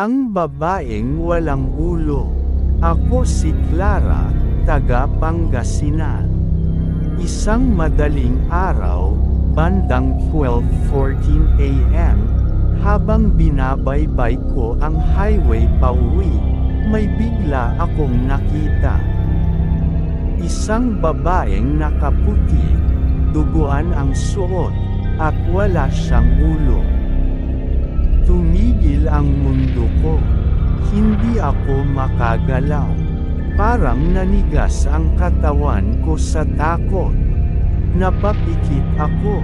Ang babaeng walang ulo. Ako si Clara, taga Pangasinan. Isang madaling araw, bandang 12.14 a.m., habang binabaybay ko ang highway pauwi, may bigla akong nakita. Isang babaeng nakaputi, duguan ang suot, at wala siyang ulo. Tumigil ang mundo ko. Hindi ako makagalaw. Parang nanigas ang katawan ko sa takot. Napapikit ako.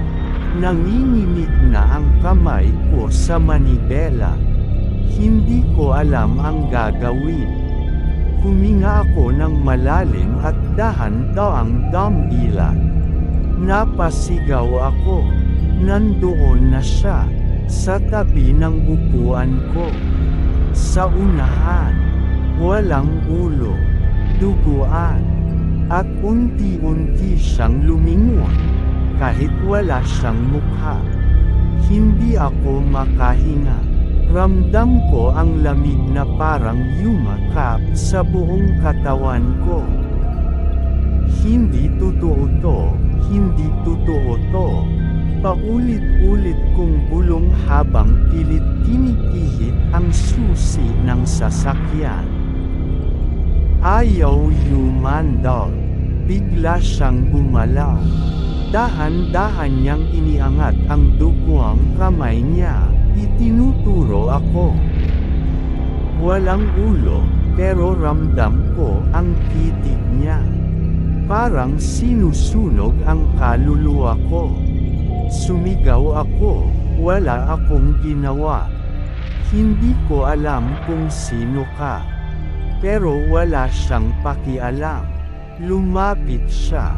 Nanginginig na ang kamay ko sa manibela. Hindi ko alam ang gagawin. Huminga ako ng malalim at dahan-daang damdilat. Napasigaw ako. Nandoon na siya sa tabi ng upuan ko. Sa unahan, walang ulo, duguan, at unti-unti siyang lumingon, kahit wala siyang mukha. Hindi ako makahinga. Ramdam ko ang lamig na parang yumakap sa buong katawan ko. Hindi totoo to, hindi totoo to. Paulit-ulit habang pilit tinitihit ang susi ng sasakyan. Ayaw humandal. Bigla siyang gumalaw. Dahan-dahan niyang iniangat ang duguang kamay niya. Itinuturo ako. Walang ulo, pero ramdam ko ang titig niya. Parang sinusunog ang kaluluwa ko. Sumigaw ako, wala akong ginawa. Hindi ko alam kung sino ka. Pero wala siyang pakialam. Lumapit siya.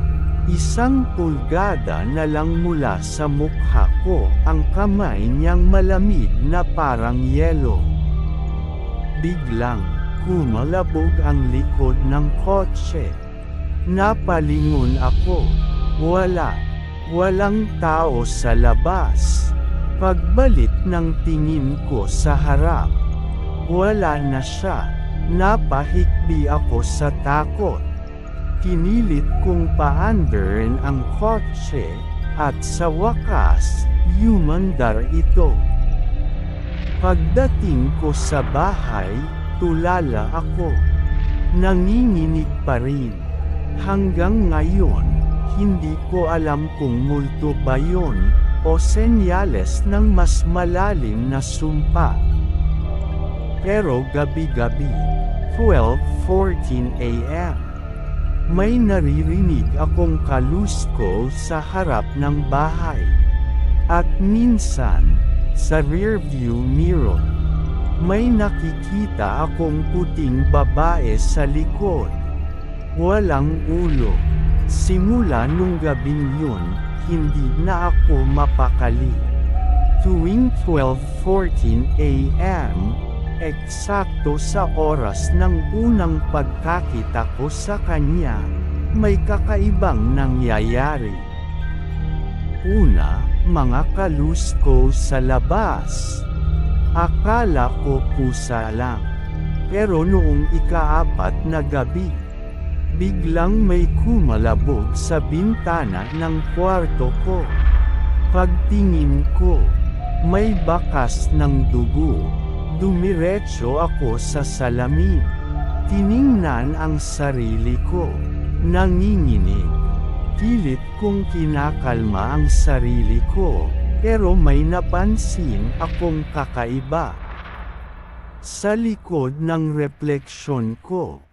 Isang pulgada na lang mula sa mukha ko ang kamay niyang malamig na parang yelo. Biglang, kumalabog ang likod ng kotse. Napalingon ako. Wala. Walang tao sa labas. Pagbalik ng tingin ko sa harap, wala na siya. Napahikbi ako sa takot. Kinilit kong paandarin ang kotse, at sa wakas, yumandar ito. Pagdating ko sa bahay, tulala ako. Nanginginig pa rin. Hanggang ngayon, hindi ko alam kung multo ba yun, o senyales ng mas malalim na sumpa. Pero gabi-gabi, 12.14 a.m., may naririnig akong kalusko sa harap ng bahay. At minsan, sa rearview mirror, may nakikita akong puting babae sa likod. Walang ulo. Simula nung gabing yun, hindi na ako mapakali. Tuwing 12.14 a.m., eksakto sa oras ng unang pagkakita ko sa kanya, may kakaibang nangyayari. Una, mga kalusko sa labas. Akala ko pusa lang. Pero noong ikaapat na gabi, biglang may kumalabog sa bintana ng kwarto ko. Pagtingin ko, may bakas ng dugo. Dumiretso ako sa salamin. Tiningnan ang sarili ko. Nanginginig. Pilit kong kinakalma ang sarili ko, pero may napansin akong kakaiba. Sa likod ng refleksyon ko,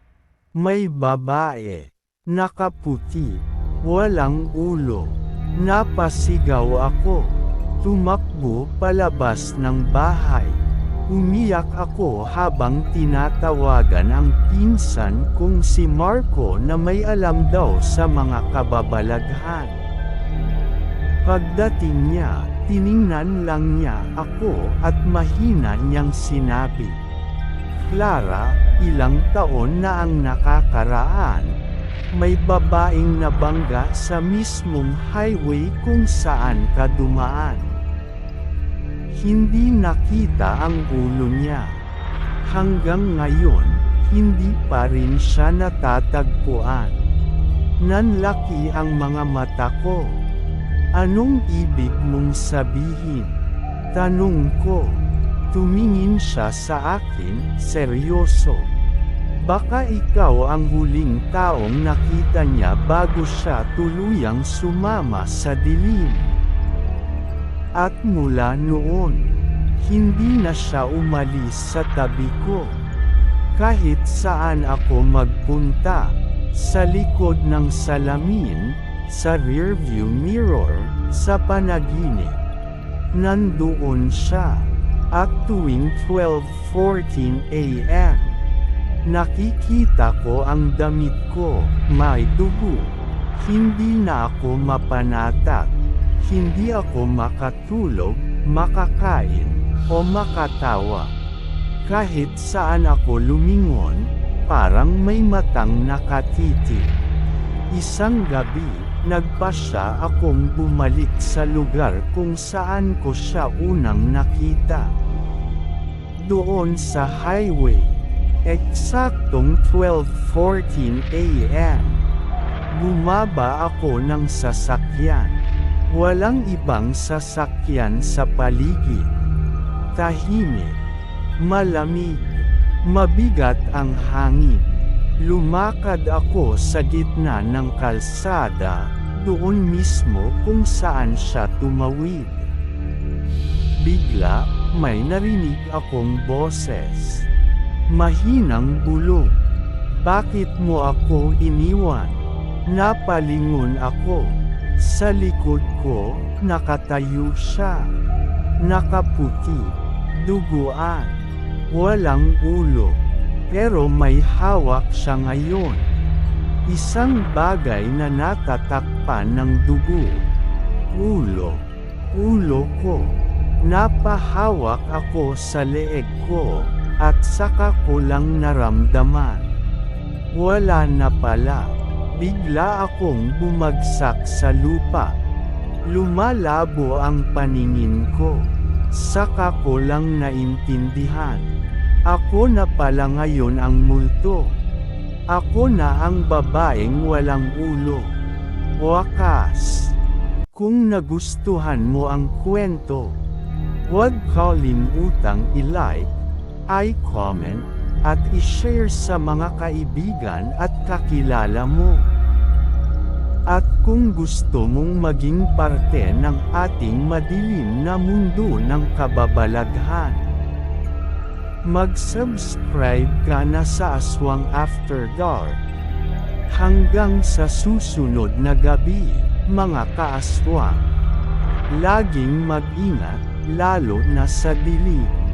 may babae, nakaputi, walang ulo. Napasigaw ako. Tumakbo palabas ng bahay. Umiyak ako habang tinatawagan ang pinsan kong si Marco na may alam daw sa mga kababalaghan. Pagdating niya, tiningnan lang niya ako at mahina niyang sinabi. Clara, ilang taon na ang nakakaraan. May babaeng nabangga sa mismong highway kung saan ka dumaan. Hindi nakita ang ulo niya. Hanggang ngayon, hindi pa rin siya natatagpuan. Nanlaki ang mga mata ko. Anong ibig mong sabihin? Tanong ko. Tumingin siya sa akin, seryoso. Baka ikaw ang huling taong nakita niya bago siya tuluyang sumama sa dilim. At mula noon, hindi na siya umalis sa tabi ko. Kahit saan ako magpunta, sa likod ng salamin, sa rearview mirror, sa panaginip. Nandoon siya. At tuwing 12.14 a.m., nakikita ko ang damit ko, may dugo. Hindi na ako mapanatat. Hindi ako makatulog, makakain, o makatawa. Kahit saan ako lumingon, parang may matang nakatiti. Isang gabi, nagpasya akong bumalik sa lugar kung saan ko siya unang nakita. Doon sa highway, eksaktong 12.14 a.m. Bumaba ako ng sasakyan. Walang ibang sasakyan sa paligid. Tahimik. Malamig. Mabigat ang hangin. Lumakad ako sa gitna ng kalsada, doon mismo kung saan siya tumawid. Bigla, may narinig akong boses. Mahinang bulong. Bakit mo ako iniwan? Napalingon ako. Sa likod ko, nakatayo siya. Nakaputi. Duguan. Walang ulo. Pero may hawak siya ngayon. Isang bagay na natatakpan ng dugo. Ulo. Ulo ko. Napahawak ako sa leeg ko, at saka ko lang naramdaman. Wala na pala. Bigla akong bumagsak sa lupa. Lumalabo ang paningin ko. Saka ko lang naintindihan. Ako na pala ngayon ang multo. Ako na ang babaeng walang ulo. Wakas. Kung nagustuhan mo ang kwento, huwag kalimutang i-like, i-comment, at i-share sa mga kaibigan at kakilala mo. At kung gusto mong maging parte ng ating madilim na mundo ng kababalaghan, mag-subscribe ka na sa Aswang After Dark. Hanggang sa susunod na gabi, mga kaaswang. Laging mag-ingat, lalo na sa dilim.